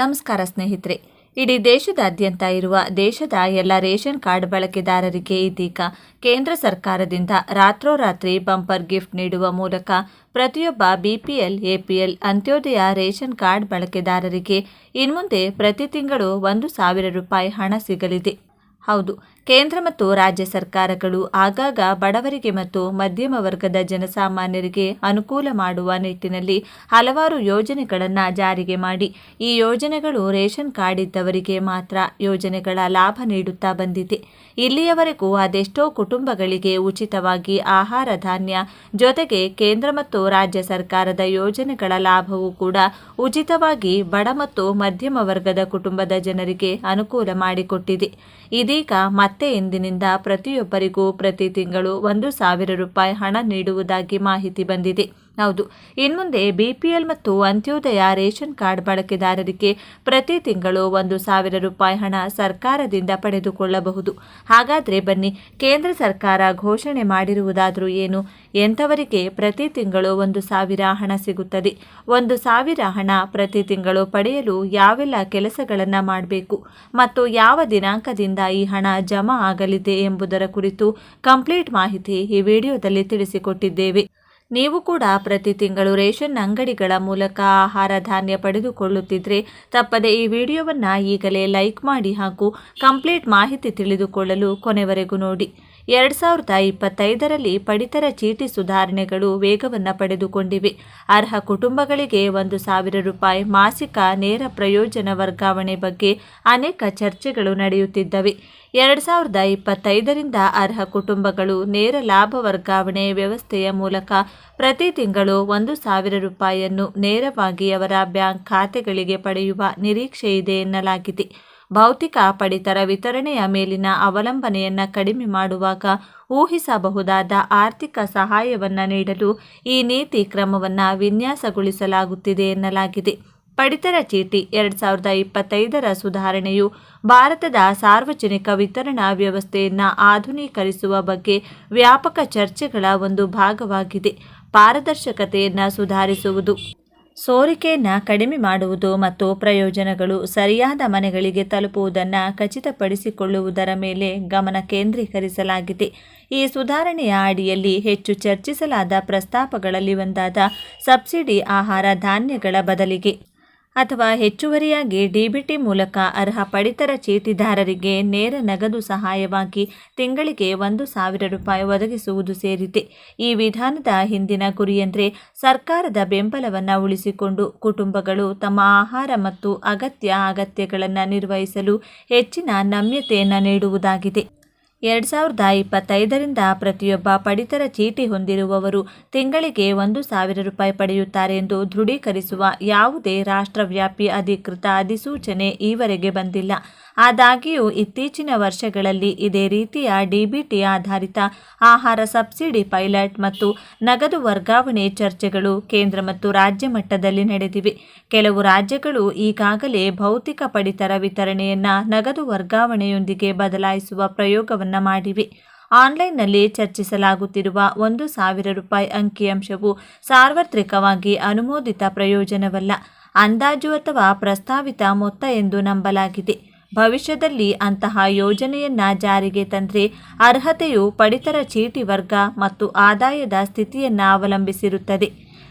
ನಮಸ್ಕಾರ ಸ್ನೇಹಿತರೆ. ಇಡೀ ದೇಶದಾದ್ಯಂತ ಇರುವ ದೇಶದ ಎಲ್ಲ ರೇಷನ್ ಕಾರ್ಡ್ ಬಳಕೆದಾರರಿಗೆ ಇದೀಗ ಕೇಂದ್ರ ಸರ್ಕಾರದಿಂದ ರಾತ್ರೋರಾತ್ರಿ ಬಂಪರ್ ಗಿಫ್ಟ್ ನೀಡುವ ಮೂಲಕ ಪ್ರತಿಯೊಬ್ಬ BPL, APL Antyodaya ration card ಬಳಕೆದಾರರಿಗೆ ಇನ್ಮುಂದೆ ಪ್ರತಿ ತಿಂಗಳು ಒಂದು ಸಾವಿರ ರೂಪಾಯಿ ಹಣ ಸಿಗಲಿದೆ. ಹೌದು ಕೇಂದ್ರ ಮತ್ತು ರಾಜ್ಯ ಸರ್ಕಾರಗಳು ಆಗಾಗ ಬಡವರಿಗೆ ಮತ್ತು ಮಧ್ಯಮ ವರ್ಗದ ಜನಸಾಮಾನ್ಯರಿಗೆ ಅನುಕೂಲ ಮಾಡುವ ನಿಟ್ಟಿನಲ್ಲಿ ಹಲವಾರು ಯೋಜನೆಗಳನ್ನು ಜಾರಿಗೆ ಮಾಡಿ. ಈ ಯೋಜನೆಗಳು ರೇಷನ್ ಕಾರ್ಡ್ ಇದ್ದವರಿಗೆ ಮಾತ್ರ ಯೋಜನೆಗಳ ಲಾಭ ನೀಡುತ್ತಾ ಬಂದಿದೆ. ಇಲ್ಲಿಯವರೆಗೂ ಅದೆಷ್ಟೋ ಕುಟುಂಬಗಳಿಗೆ ಉಚಿತವಾಗಿ ಆಹಾರ ಧಾನ್ಯ ಜೊತೆಗೆ ಕೇಂದ್ರ ಮತ್ತು ರಾಜ್ಯ ಸರ್ಕಾರದ ಯೋಜನೆಗಳ ಲಾಭವೂ ಕೂಡ ಉಚಿತವಾಗಿ ಬಡ ಮತ್ತು ಮಧ್ಯಮ ವರ್ಗದ ಕುಟುಂಬದ ಜನರಿಗೆ ಅನುಕೂಲ ಮಾಡಿಕೊಟ್ಟಿದೆ. ಇದೀಗ ಮತ್ತೆ ಇಂದಿನಿಂದ ಪ್ರತಿಯೊಬ್ಬರಿಗೂ ಪ್ರತಿ ತಿಂಗಳು ಒಂದು ಸಾವಿರ ರೂಪಾಯಿ ಹಣ ನೀಡುವುದಾಗಿ ಮಾಹಿತಿ ಬಂದಿದೆ. ಹೌದು. ಇನ್ಮುಂದೆ ಬಿಪಿಎಲ್ ಮತ್ತು ಅಂತ್ಯೋದಯ ರೇಷನ್ ಕಾರ್ಡ್ ಬಳಕೆದಾರರಿಗೆ ಪ್ರತಿ ತಿಂಗಳು ಒಂದು ಸಾವಿರ ರೂಪಾಯಿ ಹಣ ಸರ್ಕಾರದಿಂದ ಪಡೆದುಕೊಳ್ಳಬಹುದು. ಹಾಗಾದರೆ ಬನ್ನಿ, ಕೇಂದ್ರ ಸರ್ಕಾರ ಘೋಷಣೆ ಮಾಡಿರುವುದಾದರೂ ಏನು? ಎಂಥವರಿಗೆ ಪ್ರತಿ ತಿಂಗಳು ಒಂದು ಸಾವಿರ ಹಣ ಸಿಗುತ್ತದೆ. ಒಂದು ಸಾವಿರ ಹಣ ಪ್ರತಿ ತಿಂಗಳು ಪಡೆಯಲು ಯಾವೆಲ್ಲ ಕೆಲಸಗಳನ್ನು ಮಾಡಬೇಕು? ಮತ್ತು ಯಾವ ದಿನಾಂಕದಿಂದ ಈ ಹಣ ಜಮಾ ಆಗಲಿದೆ ಎಂಬುದರ ಕುರಿತು ಕಂಪ್ಲೀಟ್ ಮಾಹಿತಿ ಈ ವಿಡಿಯೋದಲ್ಲಿ ತಿಳಿಸಿಕೊಟ್ಟಿದ್ದೇವೆ. ನೀವು ಕೂಡ ಪ್ರತಿ ತಿಂಗಳು ರೇಷನ್ ಅಂಗಡಿಗಳ ಮೂಲಕ ಆಹಾರ ಧಾನ್ಯ ಪಡೆದುಕೊಳ್ಳುತ್ತಿದ್ದರೆ ತಪ್ಪದೆ ಈ ವಿಡಿಯೋವನ್ನು ಈಗಲೇ ಲೈಕ್ ಮಾಡಿ ಹಾಗೂ ಕಂಪ್ಲೀಟ್ ಮಾಹಿತಿ ತಿಳಿದುಕೊಳ್ಳಲು ಕೊನೆವರೆಗೂ ನೋಡಿ. ಎರಡು ಸಾವಿರದ ಇಪ್ಪತ್ತೈದರಲ್ಲಿ ಪಡಿತರ ಚೀಟಿ ಸುಧಾರಣೆಗಳು ವೇಗವನ್ನು ಪಡೆದುಕೊಂಡಿವೆ. ಅರ್ಹ ಕುಟುಂಬಗಳಿಗೆ ಒಂದು ಸಾವಿರ ರೂಪಾಯಿ ಮಾಸಿಕ ನೇರ ಪ್ರಯೋಜನ ವರ್ಗಾವಣೆ ಬಗ್ಗೆ ಅನೇಕ ಚರ್ಚೆಗಳು ನಡೆಯುತ್ತಿದ್ದವೆ. ಎರಡು ಸಾವಿರದ ಇಪ್ಪತ್ತೈದರಿಂದ ಅರ್ಹ ಕುಟುಂಬಗಳು ನೇರ ಲಾಭ ವರ್ಗಾವಣೆ ವ್ಯವಸ್ಥೆಯ ಮೂಲಕ ಪ್ರತಿ ತಿಂಗಳು ಒಂದು ಸಾವಿರ ರೂಪಾಯಿಯನ್ನು ನೇರವಾಗಿ ಅವರ ಬ್ಯಾಂಕ್ ಖಾತೆಗಳಿಗೆ ಪಡೆಯುವ ನಿರೀಕ್ಷೆ ಇದೆ ಎನ್ನಲಾಗಿದೆ. ಭೌತಿಕ ಪಡಿತರ ವಿತರಣೆಯ ಮೇಲಿನ ಅವಲಂಬನೆಯನ್ನು ಕಡಿಮೆ ಮಾಡುವಾಗ ಊಹಿಸಬಹುದಾದ ಆರ್ಥಿಕ ಸಹಾಯವನ್ನು ನೀಡಲು ಈ ನೀತಿ ಕ್ರಮವನ್ನು ವಿನ್ಯಾಸಗೊಳಿಸಲಾಗುತ್ತಿದೆ ಎನ್ನಲಾಗಿದೆ. ಪಡಿತರ ಚೀಟಿ ಎರಡು ಸಾವಿರದ ಇಪ್ಪತ್ತೈದರ ಸುಧಾರಣೆಯು ಭಾರತದ ಸಾರ್ವಜನಿಕ ವಿತರಣಾ ವ್ಯವಸ್ಥೆಯನ್ನು ಆಧುನೀಕರಿಸುವ ಬಗ್ಗೆ ವ್ಯಾಪಕ ಚರ್ಚೆಗಳ ಒಂದು ಭಾಗವಾಗಿದೆ. ಪಾರದರ್ಶಕತೆಯನ್ನು ಸುಧಾರಿಸುವುದು ಸೋರಿಕೆಯನ್ನು ಕಡಿಮೆ ಮಾಡುವುದು ಮತ್ತು ಪ್ರಯೋಜನಗಳು ಸರಿಯಾದ ಮನೆಗಳಿಗೆ ತಲುಪುವುದನ್ನು ಖಚಿತಪಡಿಸಿಕೊಳ್ಳುವುದರ ಮೇಲೆ ಗಮನ ಕೇಂದ್ರೀಕರಿಸಲಾಗಿದೆ. ಈ ಸುಧಾರಣೆಯ ಅಡಿಯಲ್ಲಿ ಹೆಚ್ಚು ಚರ್ಚಿಸಲಾದ ಪ್ರಸ್ತಾಪಗಳಲ್ಲಿ ಒಂದಾದ ಸಬ್ಸಿಡಿ ಆಹಾರ ಧಾನ್ಯಗಳ ಬದಲಿಗೆ. ಅಥವಾ ಹೆಚ್ಚುವರಿಯಾಗಿ ಡಿಬಿಟಿ ಮೂಲಕ ಅರ್ಹ ಪಡಿತರ ಚೀಟಿದಾರರಿಗೆ ನೇರ ನಗದು ಸಹಾಯವಾಗಿ ತಿಂಗಳಿಗೆ ಒಂದು ಸಾವಿರ ರೂಪಾಯಿ ಒದಗಿಸುವುದು ಸೇರಿದೆ. ಈ ವಿಧಾನದ ಹಿಂದಿನ ಗುರಿಯೆಂದರೆ ಸರ್ಕಾರದ ಬೆಂಬಲವನ್ನು ಉಳಿಸಿಕೊಂಡು ಕುಟುಂಬಗಳು ತಮ್ಮ ಆಹಾರ ಮತ್ತು ಅಗತ್ಯ ಅಗತ್ಯಗಳನ್ನು ನಿರ್ವಹಿಸಲು ಹೆಚ್ಚಿನ ನಮ್ಯತೆಯನ್ನು ನೀಡುವುದಾಗಿದೆ. ಎರಡು ಸಾವಿರದ ಇಪ್ಪತ್ತೈದರಿಂದ ಪ್ರತಿಯೊಬ್ಬ ಪಡಿತರ ಚೀಟಿ ಹೊಂದಿರುವವರು ತಿಂಗಳಿಗೆ ಒಂದು ಸಾವಿರ ರೂಪಾಯಿ ಪಡೆಯುತ್ತಾರೆ ಎಂದು ದೃಢೀಕರಿಸುವ ಯಾವುದೇ ರಾಷ್ಟ್ರವ್ಯಾಪಿ ಅಧಿಕೃತ ಅಧಿಸೂಚನೆ ಈವರೆಗೆ ಬಂದಿಲ್ಲ. ಆದಾಗ್ಯೂ ಇತ್ತೀಚಿನ ವರ್ಷಗಳಲ್ಲಿ ಇದೇ ರೀತಿಯ ಡಿಬಿಟಿ ಆಧಾರಿತ ಆಹಾರ ಸಬ್ಸಿಡಿ ಪೈಲಟ್ ಮತ್ತು ನಗದು ವರ್ಗಾವಣೆ ಚರ್ಚೆಗಳು ಕೇಂದ್ರ ಮತ್ತು ರಾಜ್ಯ ಮಟ್ಟದಲ್ಲಿ ನಡೆದಿವೆ. ಕೆಲವು ರಾಜ್ಯಗಳು ಈಗಾಗಲೇ ಭೌತಿಕ ಪಡಿತರ ವಿತರಣೆಯನ್ನು ನಗದು ವರ್ಗಾವಣೆಯೊಂದಿಗೆ ಬದಲಾಯಿಸುವ ಪ್ರಯೋಗವನ್ನು ಮಾಡಿವೆ. ಆನ್ಲೈನ್ನಲ್ಲಿ ಚರ್ಚಿಸಲಾಗುತ್ತಿರುವ ಒಂದು ಸಾವಿರ ರೂಪಾಯಿ ಅಂಕಿಅಂಶವು ಸಾರ್ವತ್ರಿಕವಾಗಿ ಅನುಮೋದಿತ ಪ್ರಯೋಜನವಲ್ಲ. ಅಂದಾಜು ಅಥವಾ ಪ್ರಸ್ತಾವಿತ ಮೊತ್ತ ಎಂದು ನಂಬಲಾಗಿದೆ. ಭವಿಷ್ಯದಲ್ಲಿ ಅಂತಹ ಯೋಜನೆಯನ್ನ ಜಾರಿಗೆ ತಂದರೆ ಅರ್ಹತೆಯು ಪಡಿತರ ಚೀಟಿ ವರ್ಗ ಮತ್ತು ಆದಾಯದ ಸ್ಥಿತಿಯನ್ನು ಅವಲಂಬಿಸಿರುತ್ತದೆ.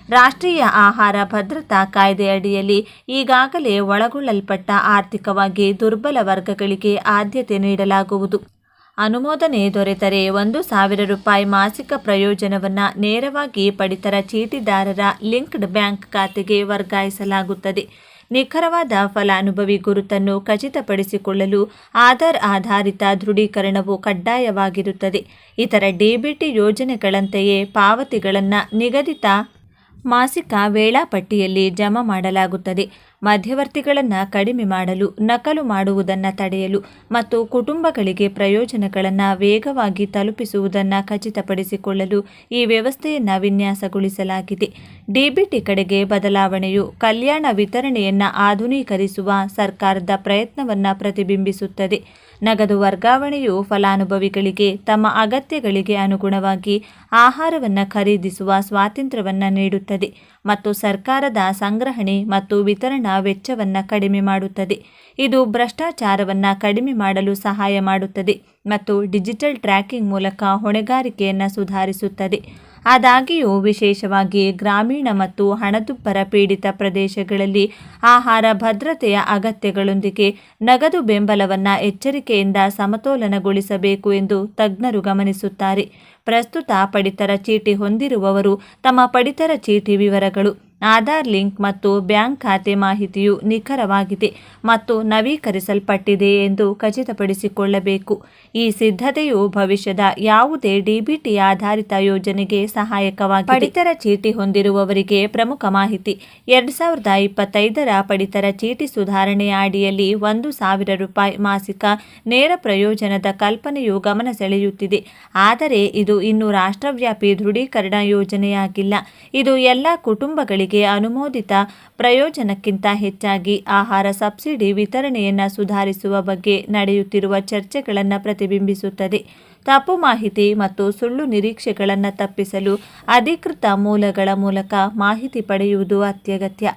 ರಾಷ್ಟ್ರೀಯ ಆಹಾರ ಭದ್ರತಾ ಕಾಯ್ದೆಯಡಿಯಲ್ಲಿ ಈಗಾಗಲೇ ಒಳಗೊಳ್ಳಲ್ಪಟ್ಟ ಆರ್ಥಿಕವಾಗಿ ದುರ್ಬಲ ವರ್ಗಗಳಿಗೆ ಆದ್ಯತೆ ನೀಡಲಾಗುವುದು. ಅನುಮೋದನೆ ದೊರೆತರೆ ಒಂದು ಸಾವಿರ ರೂಪಾಯಿ ಮಾಸಿಕ ಪ್ರಯೋಜನವನ್ನು ನೇರವಾಗಿ ಪಡಿತರ ಚೀಟಿದಾರರ ಲಿಂಕ್ಡ್ ಬ್ಯಾಂಕ್ ಖಾತೆಗೆ ವರ್ಗಾಯಿಸಲಾಗುತ್ತದೆ. ನಿಖರವಾದ ಫಲಾನುಭವಿ ಗುರುತನ್ನು ಖಚಿತಪಡಿಸಿಕೊಳ್ಳಲು ಆಧಾರ್ ಆಧಾರಿತ ದೃಢೀಕರಣವು ಕಡ್ಡಾಯವಾಗಿರುತ್ತದೆ. ಇತರ ಡಿಬಿಟಿ ಯೋಜನೆಗಳಂತೆಯೇ ಪಾವತಿಗಳನ್ನು ನಿಗದಿತ ಮಾಸಿಕ ವೇಳಾಪಟ್ಟಿಯಲ್ಲಿ ಜಮಾ ಮಾಡಲಾಗುತ್ತದೆ. ಮಧ್ಯವರ್ತಿಗಳನ್ನು ಕಡಿಮೆ ಮಾಡಲು, ನಕಲು ಮಾಡುವುದನ್ನು ತಡೆಯಲು ಮತ್ತು ಕುಟುಂಬಗಳಿಗೆ ಪ್ರಯೋಜನಗಳನ್ನು ವೇಗವಾಗಿ ತಲುಪಿಸುವುದನ್ನು ಖಚಿತಪಡಿಸಿಕೊಳ್ಳಲು ಈ ವ್ಯವಸ್ಥೆಯನ್ನು ವಿನ್ಯಾಸಗೊಳಿಸಲಾಗಿದೆ. ಡಿಬಿಟಿ ಕಡೆಗೆ ಬದಲಾವಣೆಯು ಕಲ್ಯಾಣ ವಿತರಣೆಯನ್ನು ಆಧುನೀಕರಿಸುವ ಸರ್ಕಾರದ ಪ್ರಯತ್ನವನ್ನು ಪ್ರತಿಬಿಂಬಿಸುತ್ತದೆ. ನಗದು ವರ್ಗಾವಣೆಯು ಫಲಾನುಭವಿಗಳಿಗೆ ತಮ್ಮ ಅಗತ್ಯಗಳಿಗೆ ಅನುಗುಣವಾಗಿ ಆಹಾರವನ್ನು ಖರೀದಿಸುವ ಸ್ವಾತಂತ್ರ್ಯವನ್ನು ನೀಡುತ್ತದೆ ಮತ್ತು ಸರ್ಕಾರದ ಸಂಗ್ರಹಣೆ ಮತ್ತು ವಿತರಣಾ ವೆಚ್ಚವನ್ನು ಕಡಿಮೆ ಮಾಡುತ್ತದೆ. ಇದು ಭ್ರಷ್ಟಾಚಾರವನ್ನು ಕಡಿಮೆ ಮಾಡಲು ಸಹಾಯ ಮಾಡುತ್ತದೆ ಮತ್ತು ಡಿಜಿಟಲ್ ಟ್ರ್ಯಾಕಿಂಗ್ ಮೂಲಕ ಹೊಣೆಗಾರಿಕೆಯನ್ನು ಸುಧಾರಿಸುತ್ತದೆ. ಆದಾಗ್ಯೂ ವಿಶೇಷವಾಗಿ ಗ್ರಾಮೀಣ ಮತ್ತು ಹಣದುಬ್ಬರ ಪೀಡಿತ ಪ್ರದೇಶಗಳಲ್ಲಿ ಆಹಾರ ಭದ್ರತೆಯ ಅಗತ್ಯಗಳೊಂದಿಗೆ ನಗದು ಬೆಂಬಲವನ್ನು ಎಚ್ಚರಿಕೆಯಿಂದ ಸಮತೋಲನಗೊಳಿಸಬೇಕು ಎಂದು ತಜ್ಞರು ಗಮನಿಸುತ್ತಾರೆ. ಪ್ರಸ್ತುತ ಪಡಿತರ ಚೀಟಿ ಹೊಂದಿರುವವರು ತಮ್ಮ ಪಡಿತರ ಚೀಟಿ ವಿವರಗಳು, ಆಧಾರ್ ಲಿಂಕ್ ಮತ್ತು ಬ್ಯಾಂಕ್ ಖಾತೆ ಮಾಹಿತಿಯು ನಿಖರವಾಗಿದೆ ಮತ್ತು ನವೀಕರಿಸಲ್ಪಟ್ಟಿದೆ ಎಂದು ಖಚಿತಪಡಿಸಿಕೊಳ್ಳಬೇಕು. ಈ ಸಿದ್ಧತೆಯು ಭವಿಷ್ಯದ ಯಾವುದೇ ಡಿಬಿಟಿ ಆಧಾರಿತ ಯೋಜನೆಗೆ ಸಹಾಯಕವಾಗಿದೆ. ಪಡಿತರ ಚೀಟಿ ಹೊಂದಿರುವವರಿಗೆ ಪ್ರಮುಖ ಮಾಹಿತಿ, ಎರಡು ಸಾವಿರದ ಇಪ್ಪತ್ತೈದರ ಪಡಿತರ ಚೀಟಿ ಸುಧಾರಣೆ ಅಡಿಯಲ್ಲಿ ಒಂದು ಸಾವಿರ ರೂಪಾಯಿ ಮಾಸಿಕ ನೇರ ಪ್ರಯೋಜನದ ಕಲ್ಪನೆಯು ಗಮನ ಸೆಳೆಯುತ್ತಿದೆ. ಆದರೆ ಇದು ಇನ್ನು ರಾಷ್ಟ್ರವ್ಯಾಪಿ ದೃಢೀಕರಣ ಯೋಜನೆಯಾಗಿಲ್ಲ. ಇದು ಎಲ್ಲ ಕುಟುಂಬಗಳಿಗೆ ಅನುಮೋದಿತ ಪ್ರಯೋಜನಕ್ಕಿಂತ ಹೆಚ್ಚಾಗಿ ಆಹಾರ ಸಬ್ಸಿಡಿ ವಿತರಣೆಯನ್ನು ಸುಧಾರಿಸುವ ಬಗ್ಗೆ ನಡೆಯುತ್ತಿರುವ ಚರ್ಚೆಗಳನ್ನು ಪ್ರತಿಬಿಂಬಿಸುತ್ತದೆ. ತಪ್ಪು ಮಾಹಿತಿ ಮತ್ತು ಸುಳ್ಳು ನಿರೀಕ್ಷೆಗಳನ್ನು ತಪ್ಪಿಸಲು ಅಧಿಕೃತ ಮೂಲಗಳ ಮೂಲಕ ಮಾಹಿತಿ ಪಡೆಯುವುದು ಅತ್ಯಗತ್ಯ.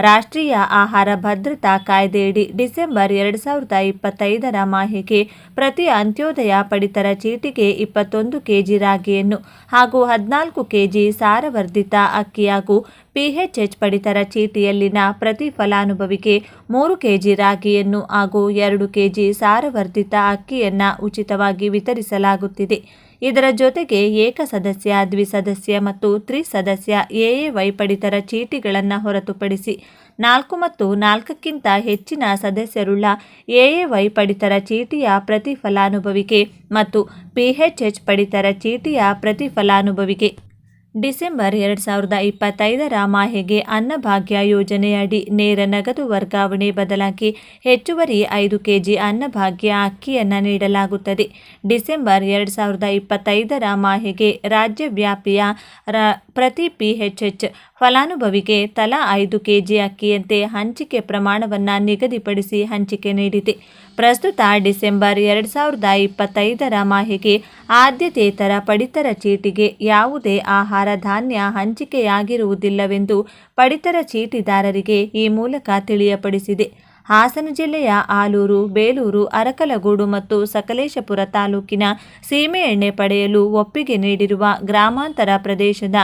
ರಾಷ್ಟ್ರೀಯ ಆಹಾರ ಭದ್ರತಾ ಕಾಯ್ದೆಯಡಿ ಡಿಸೆಂಬರ್ ಎರಡು ಸಾವಿರದ ಇಪ್ಪತ್ತೈದರ ಮಾಹೆಗೆ ಪ್ರತಿ ಅಂತ್ಯೋದಯ ಪಡಿತರ ಚೀಟಿಗೆ ಇಪ್ಪತ್ತೊಂದು ಕೆಜಿ ರಾಗಿಯನ್ನು ಹಾಗೂ ಹದಿನಾಲ್ಕು ಕೆಜಿ ಸಾರವರ್ಧಿತ ಅಕ್ಕಿ ಹಾಗೂ ಪಿಎಚ್ಎಚ್ ಪಡಿತರ ಚೀಟಿಯಲ್ಲಿನ ಪ್ರತಿ ಫಲಾನುಭವಿಗೆ ಮೂರು ಕೆಜಿ ರಾಗಿಯನ್ನು ಹಾಗೂ ಎರಡು ಕೆಜಿ ಸಾರವರ್ಧಿತ ಅಕ್ಕಿಯನ್ನು ಉಚಿತವಾಗಿ ವಿತರಿಸಲಾಗುತ್ತಿದೆ. ಇದರ ಜೊತೆಗೆ ಏಕ ಸದಸ್ಯ ದ್ವಿಸದಸ್ಯ ಮತ್ತು ತ್ರಿಸದಸ್ಯ ಎಎವೈ ಪಡಿತರ ಚೀಟಿಗಳನ್ನು ಹೊರತುಪಡಿಸಿ ನಾಲ್ಕು ಮತ್ತು ನಾಲ್ಕಕ್ಕಿಂತ ಹೆಚ್ಚಿನ ಸದಸ್ಯರುಳ್ಳ ಎಎವೈ ಪಡಿತರ ಚೀಟಿಯ ಪ್ರತಿ ಫಲಾನುಭವಿಗೆ ಮತ್ತು ಪಿಎಚ್ಎಚ್ ಪಡಿತರ ಚೀಟಿಯ ಪ್ರತಿ ಫಲಾನುಭವಿಗೆ ಡಿಸೆಂಬರ್ ಎರಡು ಸಾವಿರದ ಇಪ್ಪತ್ತೈದರ ಮಾಹೆಗೆ ಅನ್ನಭಾಗ್ಯ ಯೋಜನೆಯಡಿ ನೇರ ನಗದು ವರ್ಗಾವಣೆ ಬದಲಾಗಿ ಹೆಚ್ಚುವರಿ ಐದು ಕೆಜಿ ಅನ್ನಭಾಗ್ಯ ಅಕ್ಕಿಯನ್ನು ನೀಡಲಾಗುತ್ತದೆ. ಡಿಸೆಂಬರ್ ಎರಡು ಸಾವಿರದ ಇಪ್ಪತ್ತೈದರ ಮಾಹೆಗೆ ರಾಜ್ಯವ್ಯಾಪಿಯ ರ ಪ್ರತಿ ಪಿಎಚ್ಎಚ್ ಫಲಾನುಭವಿಗೆ ತಲಾ ಐದು ಕೆಜಿ ಅಕ್ಕಿಯಂತೆ ಹಂಚಿಕೆ ಪ್ರಮಾಣವನ್ನು ನಿಗದಿಪಡಿಸಿ ಹಂಚಿಕೆ ನೀಡಿದೆ. ಪ್ರಸ್ತುತ ಡಿಸೆಂಬರ್ ಎರಡು ಸಾವಿರದ ಇಪ್ಪತ್ತೈದರ ಮಾಹೆಗೆ ಆದ್ಯತೇತರ ಪಡಿತರ ಚೀಟಿಗೆ ಯಾವುದೇ ಆಹಾರ ಧಾನ್ಯ ಹಂಚಿಕೆಯಾಗಿರುವುದಿಲ್ಲವೆಂದು ಪಡಿತರ ಚೀಟಿದಾರರಿಗೆ ಈ ಮೂಲಕ ತಿಳಿಯಪಡಿಸಿದೆ. ಹಾಸನ ಜಿಲ್ಲೆಯ ಆಲೂರು, ಬೇಲೂರು, ಅರಕಲಗೂಡು ಮತ್ತು ಸಕಲೇಶಪುರ ತಾಲೂಕಿನ ಸೀಮೆಎಣ್ಣೆ ಪಡೆಯಲು ಒಪ್ಪಿಗೆ ನೀಡಿರುವ ಗ್ರಾಮಾಂತರ ಪ್ರದೇಶದ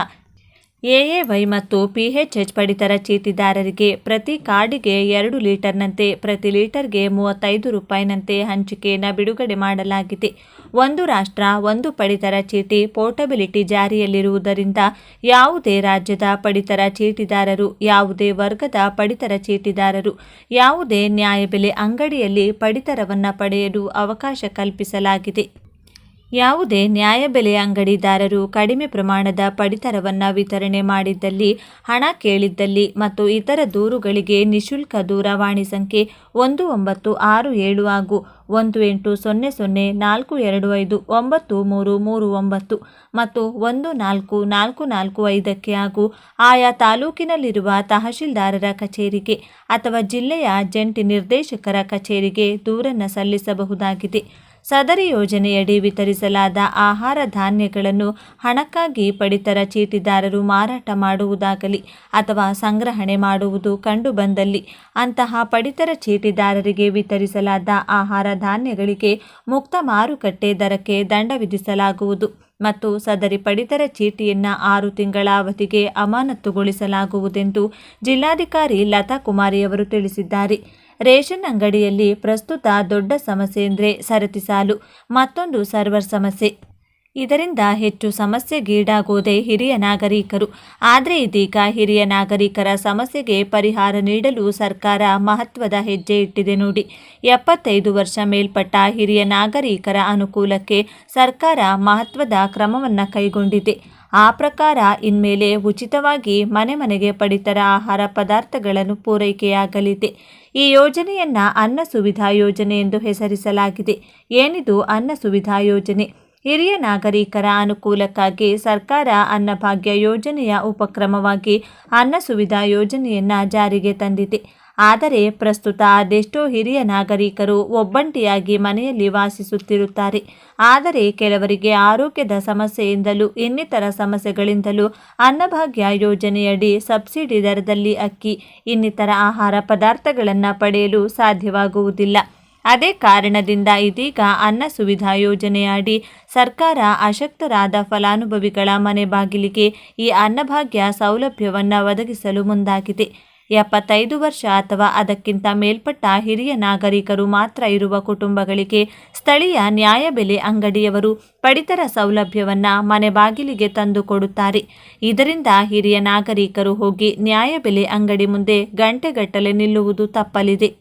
ಎಎವೈ ಮತ್ತು ಪಿಎಚ್ಎಚ್ ಪಡಿತರ ಚೀಟಿದಾರರಿಗೆ ಪ್ರತಿ ಕಾರ್ಡಿಗೆ ಎರಡು ಲೀಟರ್ನಂತೆ, ಪ್ರತಿ ಲೀಟರ್ಗೆ ಮೂವತ್ತೈದು ರೂಪಾಯಿನಂತೆ ಹಂಚಿಕೆಯನ್ನು ಬಿಡುಗಡೆ ಮಾಡಲಾಗಿದೆ. ಒಂದು ರಾಷ್ಟ್ರ, ಒಂದು ಪಡಿತರ ಚೀಟಿ ಪೋರ್ಟಬಿಲಿಟಿ ಜಾರಿಯಲ್ಲಿರುವುದರಿಂದ ಯಾವುದೇ ರಾಜ್ಯದ ಪಡಿತರ ಚೀಟಿದಾರರು, ಯಾವುದೇ ವರ್ಗದ ಪಡಿತರ ಚೀಟಿದಾರರು, ಯಾವುದೇ ನ್ಯಾಯಬೆಲೆ ಅಂಗಡಿಯಲ್ಲಿ ಪಡಿತರವನ್ನು ಪಡೆಯಲು ಅವಕಾಶ ಕಲ್ಪಿಸಲಾಗಿದೆ. ಯಾವುದೇ ನ್ಯಾಯಬೆಲೆ ಅಂಗಡಿದಾರರು ಕಡಿಮೆ ಪ್ರಮಾಣದ ಪಡಿತರವನ್ನು ವಿತರಣೆ ಮಾಡಿದ್ದಲ್ಲಿ, ಹಣ ಕೇಳಿದ್ದಲ್ಲಿ ಮತ್ತು ಇತರ ದೂರುಗಳಿಗೆ ನಿಶುಲ್ಕ ದೂರವಾಣಿ ಸಂಖ್ಯೆ ಒಂದು ಒಂಬತ್ತು ಆರು ಏಳು ಹಾಗೂ ಒಂದು ಎಂಟು ಸೊನ್ನೆ ಸೊನ್ನೆ ನಾಲ್ಕು ಎರಡು ಐದು ಒಂಬತ್ತು ಮೂರು ಮೂರು ಒಂಬತ್ತು ಮತ್ತು ಒಂದು ನಾಲ್ಕು ನಾಲ್ಕು ನಾಲ್ಕು ಐದಕ್ಕೆ ಹಾಗೂ ಆಯಾ ತಾಲೂಕಿನಲ್ಲಿರುವ ತಹಶೀಲ್ದಾರರ ಕಚೇರಿಗೆ ಅಥವಾ ಜಿಲ್ಲೆಯ ಜಂಟಿ ನಿರ್ದೇಶಕರ ಕಚೇರಿಗೆ ದೂರನ್ನು ಸಲ್ಲಿಸಬಹುದಾಗಿದೆ. ಸದರಿ ಯೋಜನೆಯಡಿ ವಿತರಿಸಲಾದ ಆಹಾರ ಧಾನ್ಯಗಳನ್ನು ಹಣಕ್ಕಾಗಿ ಪಡಿತರ ಚೀಟಿದಾರರು ಮಾರಾಟ ಮಾಡುವುದಾಗಲಿ ಅಥವಾ ಸಂಗ್ರಹಣೆ ಮಾಡುವುದು ಕಂಡುಬಂದಲ್ಲಿ ಅಂತಹ ಪಡಿತರ ಚೀಟಿದಾರರಿಗೆ ವಿತರಿಸಲಾದ ಆಹಾರ ಧಾನ್ಯಗಳಿಗೆ ಮುಕ್ತ ಮಾರುಕಟ್ಟೆ ದರಕ್ಕೆ ದಂಡ ವಿಧಿಸಲಾಗುವುದು ಮತ್ತು ಸದರಿ ಪಡಿತರ ಚೀಟಿಯನ್ನು ಆರು ತಿಂಗಳ ಅವಧಿಗೆ ಅಮಾನತುಗೊಳಿಸಲಾಗುವುದೆಂದು ಜಿಲ್ಲಾಧಿಕಾರಿ ಲತಾ ಕುಮಾರಿಯವರು ತಿಳಿಸಿದ್ದಾರೆ. ರೇಷನ್ ಅಂಗಡಿಯಲ್ಲಿ ಪ್ರಸ್ತುತ ದೊಡ್ಡ ಸಮಸ್ಯೆ ಎಂದರೆ ಸರತಿ ಸಾಲು, ಮತ್ತೊಂದು ಸರ್ವರ್ ಸಮಸ್ಯೆ. ಇದರಿಂದ ಹೆಚ್ಚು ಸಮಸ್ಯೆಗೀಡಾಗುವುದೇ ಹಿರಿಯ ನಾಗರಿಕರು. ಆದರೆ ಇದೀಗ ಹಿರಿಯ ನಾಗರಿಕರ ಸಮಸ್ಯೆಗೆ ಪರಿಹಾರ ನೀಡಲು ಸರ್ಕಾರ ಮಹತ್ವದ ಹೆಜ್ಜೆ ಇಟ್ಟಿದೆ ನೋಡಿ. ಎಪ್ಪತ್ತೈದು ವರ್ಷ ಮೇಲ್ಪಟ್ಟ ಹಿರಿಯ ನಾಗರಿಕರ ಅನುಕೂಲಕ್ಕೆ ಸರ್ಕಾರ ಮಹತ್ವದ ಕ್ರಮವನ್ನು ಕೈಗೊಂಡಿದೆ. ಆ ಪ್ರಕಾರ ಇನ್ಮೇಲೆ ಉಚಿತವಾಗಿ ಮನೆ ಮನೆಗೆ ಪಡಿತರ ಆಹಾರ ಪದಾರ್ಥಗಳನ್ನು ಪೂರೈಕೆಯಾಗಲಿದೆ. ಈ ಯೋಜನೆಯನ್ನು ಅನ್ನ ಸುವಿಧಾ ಯೋಜನೆ ಎಂದು ಹೆಸರಿಸಲಾಗಿದೆ. ಏನಿದು ಅನ್ನ ಸುವಿಧಾ ಯೋಜನೆ? ಹಿರಿಯ ನಾಗರಿಕರ ಅನುಕೂಲಕ್ಕಾಗಿ ಸರ್ಕಾರ ಅನ್ನಭಾಗ್ಯ ಯೋಜನೆಯ ಉಪಕ್ರಮವಾಗಿ ಅನ್ನ ಸುವಿಧಾ ಯೋಜನೆಯನ್ನು ಜಾರಿಗೆ ತಂದಿದೆ. ಆದರೆ ಪ್ರಸ್ತುತ ಅದೆಷ್ಟೋ ಹಿರಿಯ ನಾಗರಿಕರು ಒಬ್ಬಂಟಿಯಾಗಿ ಮನೆಯಲ್ಲಿ ವಾಸಿಸುತ್ತಿರುತ್ತಾರೆ. ಆದರೆ ಕೆಲವರಿಗೆ ಆರೋಗ್ಯದ ಸಮಸ್ಯೆಯಿಂದಲೂ ಇನ್ನಿತರ ಸಮಸ್ಯೆಗಳಿಂದಲೂ ಅನ್ನಭಾಗ್ಯ ಯೋಜನೆಯಡಿ ಸಬ್ಸಿಡಿ ದರದಲ್ಲಿ ಅಕ್ಕಿ, ಇನ್ನಿತರ ಆಹಾರ ಪದಾರ್ಥಗಳನ್ನು ಪಡೆಯಲು ಸಾಧ್ಯವಾಗುವುದಿಲ್ಲ. ಅದೇ ಕಾರಣದಿಂದ ಇದೀಗ ಅನ್ನ ಸುವಿಧಾ ಯೋಜನೆಯಡಿ ಸರ್ಕಾರ ಅಶಕ್ತರಾದ ಫಲಾನುಭವಿಗಳ ಮನೆ ಬಾಗಿಲಿಗೆ ಈ ಅನ್ನಭಾಗ್ಯ ಸೌಲಭ್ಯವನ್ನು ಒದಗಿಸಲು ಮುಂದಾಗಿದೆ. ಎಪ್ಪತ್ತೈದು ವರ್ಷ ಅಥವಾ ಅದಕ್ಕಿಂತ ಮೇಲ್ಪಟ್ಟ ಹಿರಿಯ ನಾಗರಿಕರು ಮಾತ್ರ ಇರುವ ಕುಟುಂಬಗಳಿಗೆ ಸ್ಥಳೀಯ ನ್ಯಾಯಬೆಲೆ ಅಂಗಡಿಯವರು ಪಡಿತರ ಸೌಲಭ್ಯವನ್ನು ಮನೆ ಬಾಗಿಲಿಗೆ ತಂದು ಕೊಡುತ್ತಾರೆ. ಇದರಿಂದ ಹಿರಿಯ ನಾಗರಿಕರು ಹೋಗಿ ನ್ಯಾಯಬೆಲೆ ಅಂಗಡಿ ಮುಂದೆ ಗಂಟೆಗಟ್ಟಲೆ ನಿಲ್ಲುವುದು ತಪ್ಪಲಿದೆ.